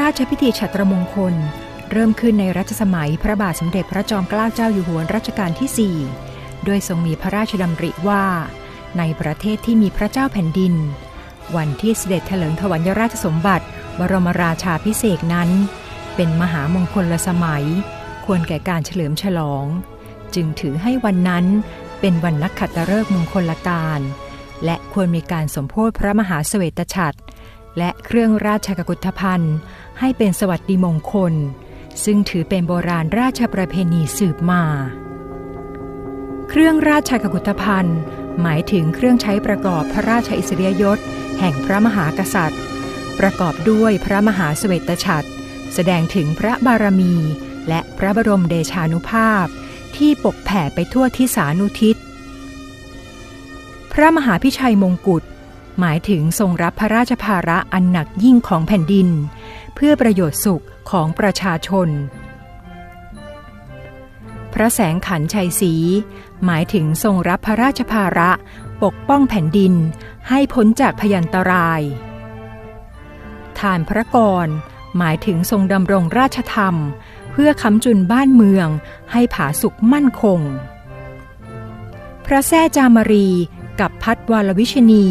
ราชพิธีฉัตรมงคล เริ่มขึ้นในรัชสมัยพระบาทสมเด็จพระจอมเกล้าเจ้าอยู่หัวรัชกาลที่4โดยทรงมีพระราชดำริว่า ในประเทศที่มีพระเจ้าแผ่นดิน วันที่เสด็จเถลิงถวัลยราชสมบัติ บรมราชาพิเศษนั้น เป็นมหามงคลละสมัย ควรแก่การเฉลิมฉลอง จึงถือให้วันนั้นเป็นวันนักขัตฤกษ์มงคลละการและควรมีการสมโพธิพระมหาเสวตฉัตร และเครื่องราชกุฏภัณฑ์ ให้เป็นสวัสดิมงคล ซึ่งถือเป็นโบราณราชประเพณีสืบมา เครื่องราชกุฏภัณฑ์ หมายถึงเครื่องใช้ประกอบพระราชอิสริยยศ แห่งพระมหากษัตริย์ ประกอบด้วยพระมหาเสวตฉัตรแสดงถึงพระบารมี และพระบรมเดชานุภาพ ที่ปกแผ่ไปทั่วทิศานุทิศ พระมหาพิชัยมงกุฎ หมายถึงทรงรับพระราชภาระอันหนักยิ่งของแผ่นดิน เพื่อประโยชน์สุขของประชาชน พระแสงขันชัยศรีหมายถึงทรงรับพระราชภาระปกป้องแผ่นดินให้พ้นจากพยันตราย ทานพระกร หมายถึงทรงดำรงราชธรรม เพื่อค้ำจุนบ้านเมืองให้ผาสุกมั่นคง พระแท่จามรีกับพัดวาลวิชนี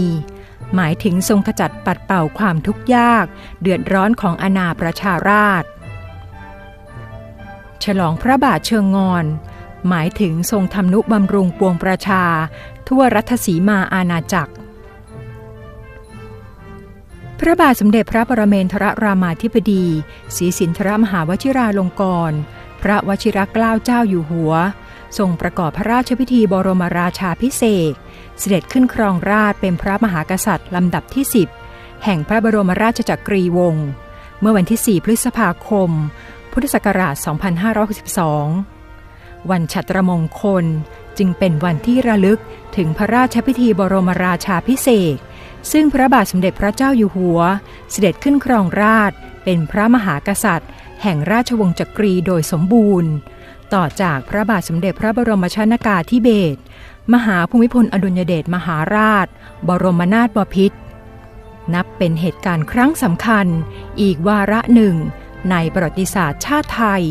หมายถึงทรงขจัดปัดเป่าความทุกข์ยาก เดือดร้อนของอาณาประชาราช ฉลองพระบาทเชิงงอน หมายถึงทรงทำนุบำรุงปวงประชา ทั่วรัฐสีมาอาณาจักร พระบาทสมเด็จพระปรเมนทรรามาธิบดีศรีสินทรมหาวชิราลงกรณพระวชิรเกล้าเจ้าอยู่หัว ทรงประกอบพระราชพิธีบรมราชาพิเศษ เสด็จขึ้นครองราชเป็นพระมหากษัตริย์ลำดับที่ 10 แห่งพระบรมราชจักรีวงศ์เมื่อวันที่ 4 พฤษภาคม พุทธศักราช 2562 วันฉัตรมงคลจึงเป็นวันที่ระลึกถึงพระราชพิธีบรมราชาพิเศษ ซึ่งพระบาทสมเด็จพระเจ้าอยู่หัว เสด็จขึ้นครองราชเป็นพระมหากษัตริย์ แห่งราชวงศ์จักรีโดยสมบูรณ์ ต่อจากพระบาทสมเด็จพระบรมชนากาธิเบศร มหาภูมิพลอดุลยเดชมหาราช บรมนาถบพิตรนับเป็นเหตุการณ์ครั้งสำคัญ อีกวาระหนึ่ง ในประวัติศาสตร์ชาติไทย